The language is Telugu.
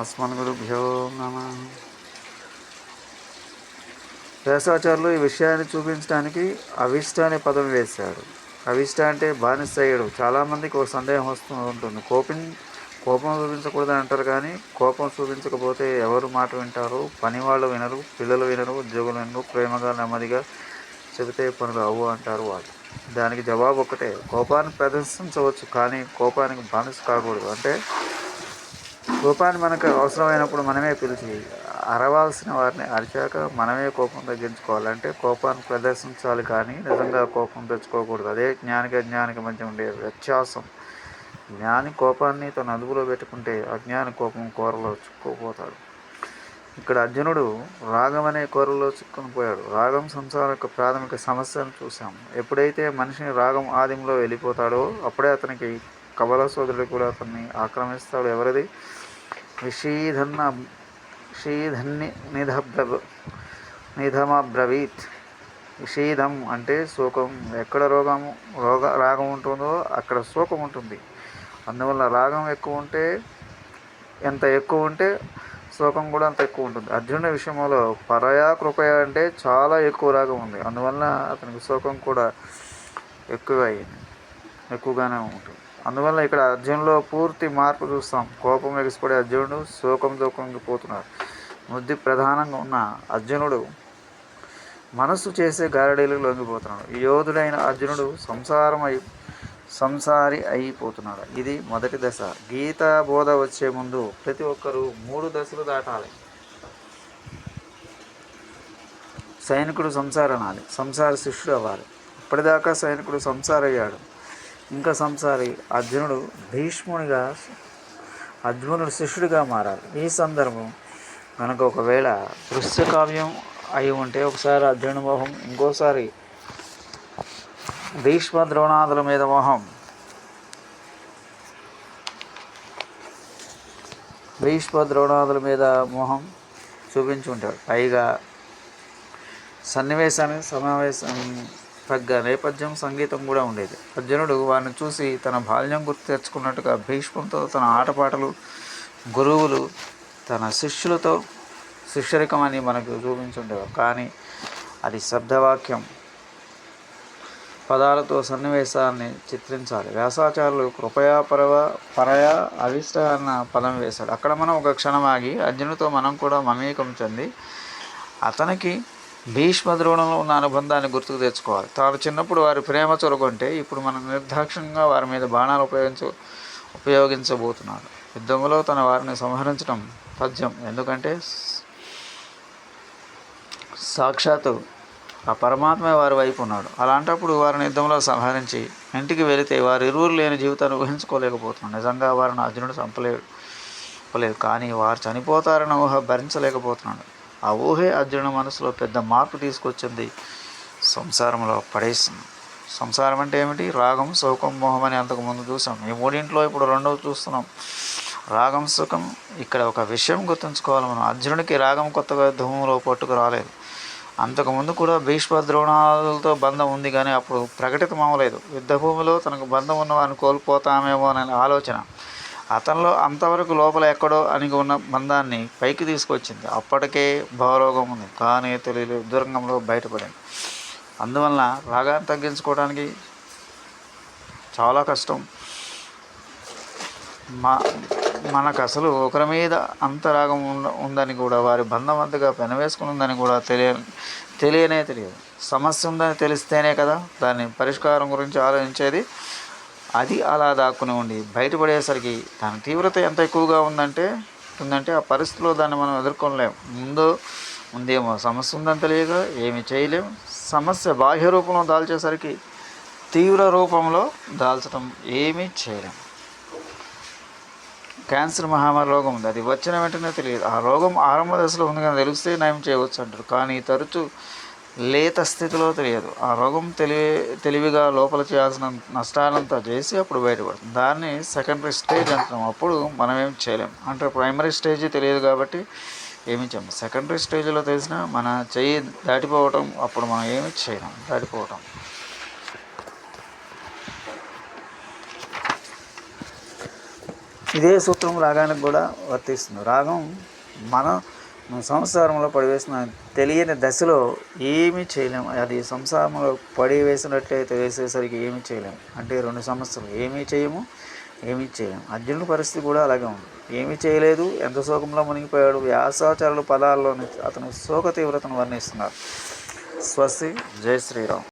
అస్మద్గురుభ్యో నమ. వ్యాసాచార్యులు ఈ విషయాన్ని చూపించడానికి అవిష్ట అనే పదం వేశాడు అవిష్ట అంటే బానిసయ్యడు. చాలామందికి ఒక సందేహం వస్తూ ఉంటుంది. కోపం కోపం చూపించకూడదని అంటారు కానీ కోపం చూపించకపోతే ఎవరు మాట వింటారు? పని వాళ్ళు వినరు పిల్లలు వినరు ఉద్యోగులు వినరు ప్రేమగా నెమ్మదిగా చెబితే పనులు అవ్వు అంటారు వాళ్ళు. దానికి జవాబు ఒకటే కోపాన్ని ప్రదర్శించవచ్చు కానీ కోపానికి బానిస కాకూడదు. అంటే కోపాన్ని మనకు అవసరమైనప్పుడు మనమే పిలిచి అరవాల్సిన వారిని అరిచాక మనమే కోపం తగ్గించుకోవాలంటే కోపాన్ని ప్రదర్శించాలి కానీ నిజంగా కోపం తెచ్చుకోకూడదు. అదే జ్ఞానికి అజ్ఞానికి మధ్య ఉండే వ్యత్యాసం. జ్ఞాని కోపాన్ని తన అదుపులో పెట్టుకుంటే అజ్ఞాని కోపం కూరలో చిక్కుపోతాడు ఇక్కడ అర్జునుడు రాగం అనే కూరలో చిక్కుని పోయాడు. రాగం సంసారం యొక్క ప్రాథమిక సమస్యను చూసాము ఎప్పుడైతే మనిషిని రాగం ఆదింలో వెళ్ళిపోతాడో అప్పుడే అతనికి కబల సోదరుడు కూడా అతన్ని ఆక్రమిస్తాడు. ఎవరిది? విషీధన్న విషీధన్ని నిధబ్రవ నిధమబ్రవీత్. విషీదం అంటే శోకం. ఎక్కడ రోగము రోగ రాగం ఉంటుందో అక్కడ శోకం ఉంటుంది. అందువల్ల రాగం ఎక్కువ ఉంటే ఎంత ఎక్కువ ఉంటే శోకం కూడా అంత ఎక్కువ ఉంటుంది. అర్జునుడి విషయంలో పరయా కృపయ అంటే చాలా ఎక్కువ రాగం ఉంది. అందువల్ల అతనికి శోకం కూడా ఎక్కువ అయింది ఎక్కువగానే ఉంటుంది. అందువల్ల ఇక్కడ అర్జునులో పూర్తి మార్పు చూస్తాం. కోపం ఎగిసిపడే అర్జునుడు శోకంతో కుంగిపోతున్నాడు ముద్ది ప్రధానంగా ఉన్న అర్జునుడు మనస్సు చేసే గారడీలకు లొంగిపోతున్నాడు. యోధుడైన అర్జునుడు సంసారం అయి సంసారి అయిపోతున్నాడు. ఇది మొదటి దశ. గీతా బోధ వచ్చే ముందు ప్రతి ఒక్కరూ మూడు దశలు దాటాలి. సైనికుడు సంసారనాలి. సంసార శిష్యుడు అవ్వాలి. ఇప్పటిదాకా సైనికుడు సంసారయ్యాడు. ఇంకా సంసారి అర్జునుడు భీష్మునిగా అర్జునుడు శిష్యుడిగా మారాలి. ఈ సందర్భం కనుక ఒకవేళ దృశ్య కావ్యం అయి ఉంటే ఒకసారి అర్జునుడి మోహం ఇంకోసారి భీష్మ ద్రోణాదుల మీద మోహం. భీష్మ ద్రోణాదుల మీద మోహం చూపించుకుంటాడు పైగా సన్నివేశాన్ని సమావేశం తగ్గ నేపథ్యం సంగీతం కూడా ఉండేది. అర్జునుడు వారిని చూసి తన బాల్యం గుర్తు తెచ్చుకున్నట్టుగా భీష్మంతో తన ఆటపాటలు గురువులు తన శిష్యులతో శిష్యరికం అని మనకు చూపించుండేవారు. కానీ అది శబ్దవాక్యం పదాలతో సన్నివేశాన్ని చిత్రించాలి. వ్యాసాచారులు కృపయా పరవ పరయ అవిష్ట అన్న పదం వేశాడు. అక్కడ మనం ఒక క్షణం ఆగి అర్జునుడితో మనం కూడా మమేకం చెంది అతనికి భీష్మ ద్రోణంలో ఉన్న అనుబంధాన్ని గుర్తుకు తెచ్చుకోవాలి. తాను చిన్నప్పుడు వారి ప్రేమ చొరగొంటే ఇప్పుడు మనం నిర్దాక్షణంగా వారి మీద బాణాలు ఉపయోగించ ఉపయోగించబోతున్నాడు. యుద్ధంలో తన వారిని సంహరించడం పద్యం ఎందుకంటే సాక్షాత్తు ఆ పరమాత్మ వారి వైపు ఉన్నాడు. అలాంటప్పుడు వారిని యుద్ధంలో సంహరించి ఇంటికి వెళితే వారి ఇరువురు లేని జీవితాన్ని ఊహించుకోలేకపోతున్నాడు. నిజంగా వారిని అర్జునుడు చంపలేడు చంపలేదు కానీ వారు చనిపోతారన్న ఊహ భరించలేకపోతున్నాడు. ఆ ఊహే అర్జునుడి మనసులో పెద్ద మార్పు తీసుకొచ్చింది. సంసారంలో పడేసింది. సంసారం అంటే ఏమిటి? రాగం సుఖం మోహం అని అంతకుముందు చూసాం. ఈ మూడింట్లో ఇప్పుడు రెండవ చూస్తున్నాం. రాగం సుఖం ఇక్కడ ఒక విషయం గుర్తుంచుకోవాలి మనం. అర్జునుడికి రాగం కొత్తగా ధూమంలో పట్టుకు రాలేదు. అంతకుముందు కూడా భీష్మ ద్రోణాలతో బంధం ఉంది కానీ అప్పుడు ప్రకటితం అవ్వలేదు యుద్ధభూమిలో తనకు బంధం ఉన్న వారిని కోల్పోతామేమో అనే ఆలోచన. అతనిలో అంతవరకు లోపల ఎక్కడో అని ఉన్న బంధాన్ని పైకి తీసుకొచ్చింది. అప్పటికే భావరోగం ఉంది. కానీ తెలియదు యుద్ధరంగంలో బయటపడింది. అందువలన రాగాన్ని తగ్గించుకోవడానికి చాలా కష్టం. మా మనకు అసలు ఒకరి మీద అంతరాగం ఉంద ఉందని కూడా వారి బంధం అంతగా పెనవేసుకుని ఉందని కూడా తెలియ తెలియనే తెలియదు. సమస్య ఉందని తెలిస్తేనే కదా దాని పరిష్కారం గురించి ఆలోచించేది. అది అలా దాక్కుని ఉండి బయటపడేసరికి దాని తీవ్రత ఎంత ఎక్కువగా ఉందంటే ఉందంటే ఆ పరిస్థితిలో దాన్ని మనం ఎదుర్కొనలేం. ముందు ముందేమో సమస్య ఉందని తెలియక ఏమి చేయలేం. సమస్య బాహ్య రూపంలో దాల్చేసరికి తీవ్ర రూపంలో దాల్చడం ఏమీ చేయలేం. క్యాన్సర్ మహామారి రోగం ఉంది. అది వచ్చిన వెంటనే తెలియదు. ఆ రోగం ఆరంభ దశలో ఉంది కానీ తెలిస్తే నయం చేయవచ్చు అంటారు. కానీ తరచూ లేత స్థితిలో తెలియదు. ఆ రోగం తెలివి తెలివిగా లోపల చేయాల్సిన నష్టాలంతా చేసి అప్పుడు బయటపడుతుంది. దాన్ని సెకండరీ స్టేజ్ అంటున్నాం అప్పుడు మనం ఏం చేయలేం. అంటే ప్రైమరీ స్టేజ్ తెలియదు కాబట్టి ఏమీ చేయము. సెకండరీ స్టేజ్లో తెలిసినా మన చెయ్యి దాటిపోవటం అప్పుడు మనం ఏమి చేయలేం. దాటిపోవటం. ఇదే సూత్రం రాగానికి కూడా వర్తిస్తుంది. రాగం మన సంసారంలో పడివేసిన తెలియని దశలో ఏమీ చేయలేము అది సంసారంలో పడివేసినట్లయితే వేసేసరికి ఏమీ చేయలేము అంటే రెండు సంవత్సరాలు ఏమీ చేయము ఏమీ చేయలేము అర్జునుడి పరిస్థితి కూడా అలాగే ఉంది. ఏమీ చేయలేదు ఎంత శోకంలో మునిగిపోయాడు వ్యాసాచారుల పదాల్లోని అతను శోక తీవ్రతను వర్ణిస్తున్నారు. స్వస్తి జై శ్రీరామ్.